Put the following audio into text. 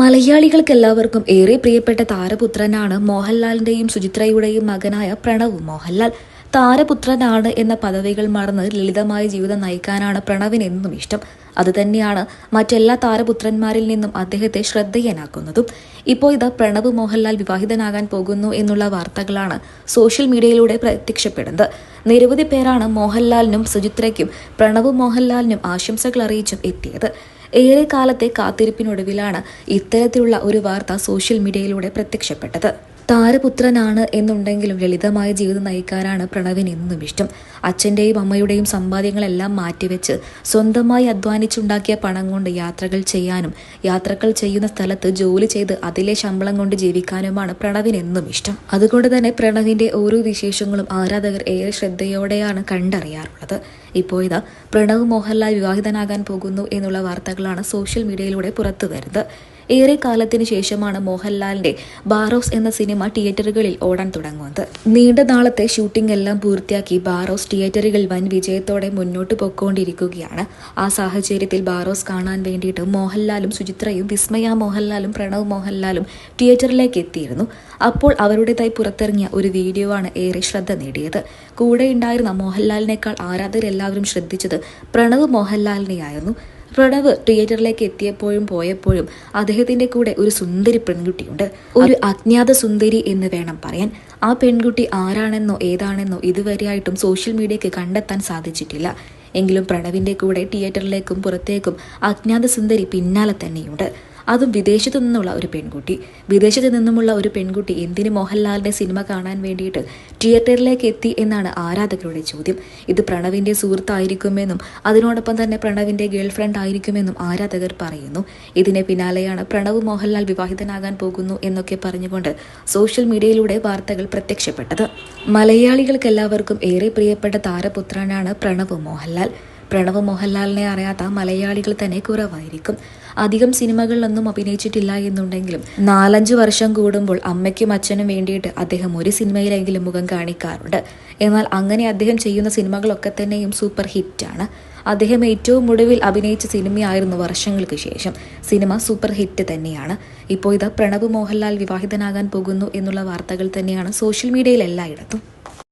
മലയാളികൾക്ക് എല്ലാവർക്കും ഏറെ പ്രിയപ്പെട്ട താരപുത്രനാണ് മോഹൻലാലിന്റെയും സുചിത്രയുടെയും മകനായ പ്രണവ് മോഹൻലാൽ. താരപുത്രനാണ് എന്ന പദവികൾ മറന്ന് ലളിതമായ ജീവിതം നയിക്കാനാണ് പ്രണവിന് എന്നും ഇഷ്ടം. അതുതന്നെയാണ് മറ്റെല്ലാ താരപുത്രന്മാരിൽ നിന്നും അദ്ദേഹത്തെ ശ്രദ്ധേയനാക്കുന്നതും. ഇപ്പോൾ ഇത് പ്രണവ് മോഹൻലാൽ വിവാഹിതനാകാൻ പോകുന്നു എന്നുള്ള വാർത്തകളാണ് സോഷ്യൽ മീഡിയയിലൂടെ പ്രത്യക്ഷപ്പെടുന്നത്. നിരവധി പേരാണ് മോഹൻലാലിനും സുചിത്രയ്ക്കും പ്രണവ് മോഹൻലാലിനും ആശംസകൾ അറിയിച്ചും എത്തിയത്. ഏറെ കാലത്തെ കാത്തിരിപ്പിനൊടുവിലാണ് ഇത്തരത്തിലുള്ള ഒരു വാർത്ത സോഷ്യൽ മീഡിയയിലൂടെ പ്രത്യക്ഷപ്പെട്ടത്. താരപുത്രനാണ് എന്നുണ്ടെങ്കിലും ലളിതമായ ജീവിതം നയിക്കാനാണ് പ്രണവിന് എന്നും ഇഷ്ടം. അച്ഛന്റെയും അമ്മയുടെയും സമ്പാദ്യങ്ങളെല്ലാം മാറ്റിവെച്ച് സ്വന്തമായി അധ്വാനിച്ചുണ്ടാക്കിയ പണം കൊണ്ട് യാത്രകൾ ചെയ്യാനും യാത്രകൾ ചെയ്യുന്ന സ്ഥലത്ത് ജോലി ചെയ്ത് അതിലെ ശമ്പളം കൊണ്ട് ജീവിക്കാനുമാണ് പ്രണവിന് എന്നും ഇഷ്ടം. അതുകൊണ്ട് തന്നെ പ്രണവിന്റെ ഓരോ വിശേഷങ്ങളും ആരാധകർ ഏറെ ശ്രദ്ധയോടെയാണ് കണ്ടറിയാറുള്ളത്. ഇപ്പോൾ ഇതാ പ്രണവ് മോഹൻലാൽ വിവാഹിതനാകാൻ പോകുന്നു എന്നുള്ള വാർത്തകളാണ് സോഷ്യൽ മീഡിയയിലൂടെ പുറത്തു വരുന്നത് ഏറെ കാലത്തിന് ശേഷമാണ് മോഹൻലാലിന്റെ ബാറോസ് എന്ന സിനിമ തിയേറ്ററുകളിൽ ഓടാൻ തുടങ്ങുന്നത്. നീണ്ട നാളത്തെ ഷൂട്ടിംഗ് എല്ലാം പൂർത്തിയാക്കി ബാറോസ് തിയേറ്ററുകൾ വൻ വിജയത്തോടെ മുന്നോട്ട് പൊക്കോണ്ടിരിക്കുകയാണ്. ആ സാഹചര്യത്തിൽ ബാറോസ് കാണാൻ വേണ്ടിയിട്ട് മോഹൻലാലും സുചിത്രയും വിസ്മയ മോഹൻലാലും പ്രണവ് മോഹൻലാലും തിയേറ്ററിലേക്ക് എത്തിയിരുന്നു. അപ്പോൾ അവരുടേതായി പുറത്തിറങ്ങിയ ഒരു വീഡിയോ ആണ് ഏറെ ശ്രദ്ധ നേടിയത്. കൂടെ ഉണ്ടായിരുന്ന മോഹൻലാലിനേക്കാൾ ആരാധകരെല്ലാവരും ശ്രദ്ധിച്ചത് പ്രണവ് മോഹൻലാലിനെയായിരുന്നു. പ്രണവ് തിയേറ്ററിലേക്ക് എത്തിയപ്പോഴും പോയപ്പോഴും അദ്ദേഹത്തിന്റെ കൂടെ ഒരു സുന്ദരി പെൺകുട്ടിയുണ്ട്. ഒരു അജ്ഞാത സുന്ദരി എന്ന് വേണം പറയാൻ. ആ പെൺകുട്ടി ആരാണെന്നോ ഏതാണെന്നോ ഇതുവരെയായിട്ടും സോഷ്യൽ മീഡിയക്ക് കണ്ടെത്താൻ സാധിച്ചിട്ടില്ല. എങ്കിലും പ്രണവിന്റെ കൂടെ തിയേറ്ററിലേക്കും പുറത്തേക്കും അജ്ഞാത സുന്ദരി പിന്നാലെ തന്നെയുണ്ട്. അതും വിദേശത്തു നിന്നുള്ള ഒരു പെൺകുട്ടി. വിദേശത്തു നിന്നുമുള്ള ഒരു പെൺകുട്ടി എന്തിന് മോഹൻലാലിന്റെ സിനിമ കാണാൻ വേണ്ടിയിട്ട് തിയേറ്ററിലേക്ക് എത്തി എന്നാണ് ആരാധകരുടെ ചോദ്യം. ഇത് പ്രണവിന്റെ സുഹൃത്തായിരിക്കുമെന്നും അതിനോടൊപ്പം തന്നെ പ്രണവിന്റെ ഗേൾ ഫ്രണ്ട് ആയിരിക്കുമെന്നും ആരാധകർ പറയുന്നു. ഇതിന് പിന്നാലെയാണ് പ്രണവ് മോഹൻലാൽ വിവാഹിതനാകാൻ പോകുന്നു എന്നൊക്കെ പറഞ്ഞുകൊണ്ട് സോഷ്യൽ മീഡിയയിലൂടെ വാർത്തകൾ പ്രത്യക്ഷപ്പെട്ടത്. മലയാളികൾക്കെല്ലാവർക്കും ഏറെ പ്രിയപ്പെട്ട താരപുത്രനാണ് പ്രണവ് മോഹൻലാൽ. പ്രണവ് മോഹൻലാലിനെ അറിയാത്ത മലയാളികൾ തന്നെ കുറവായിരിക്കും. അധികം സിനിമകളിലൊന്നും അഭിനയിച്ചിട്ടില്ല എന്നുണ്ടെങ്കിലും നാലഞ്ച് വർഷം കൂടുമ്പോൾ അമ്മയ്ക്കും അച്ഛനും വേണ്ടിയിട്ട് അദ്ദേഹം ഒരു സിനിമയിലെങ്കിലും മുഖം കാണിക്കാറുണ്ട്. എന്നാൽ അങ്ങനെ അദ്ദേഹം ചെയ്യുന്ന സിനിമകളൊക്കെ തന്നെയും സൂപ്പർ ഹിറ്റാണ്. അദ്ദേഹം ഏറ്റവും ഒടുവിൽ അഭിനയിച്ച സിനിമയായിരുന്നു വർഷങ്ങൾക്ക് ശേഷം. സിനിമ സൂപ്പർ ഹിറ്റ് തന്നെയാണ്. ഇപ്പോൾ ഇത് പ്രണവ് മോഹൻലാൽ വിവാഹിതനാകാൻ പോകുന്നു എന്നുള്ള വാർത്തകൾ തന്നെയാണ് സോഷ്യൽ മീഡിയയിൽ എല്ലായിടത്തും.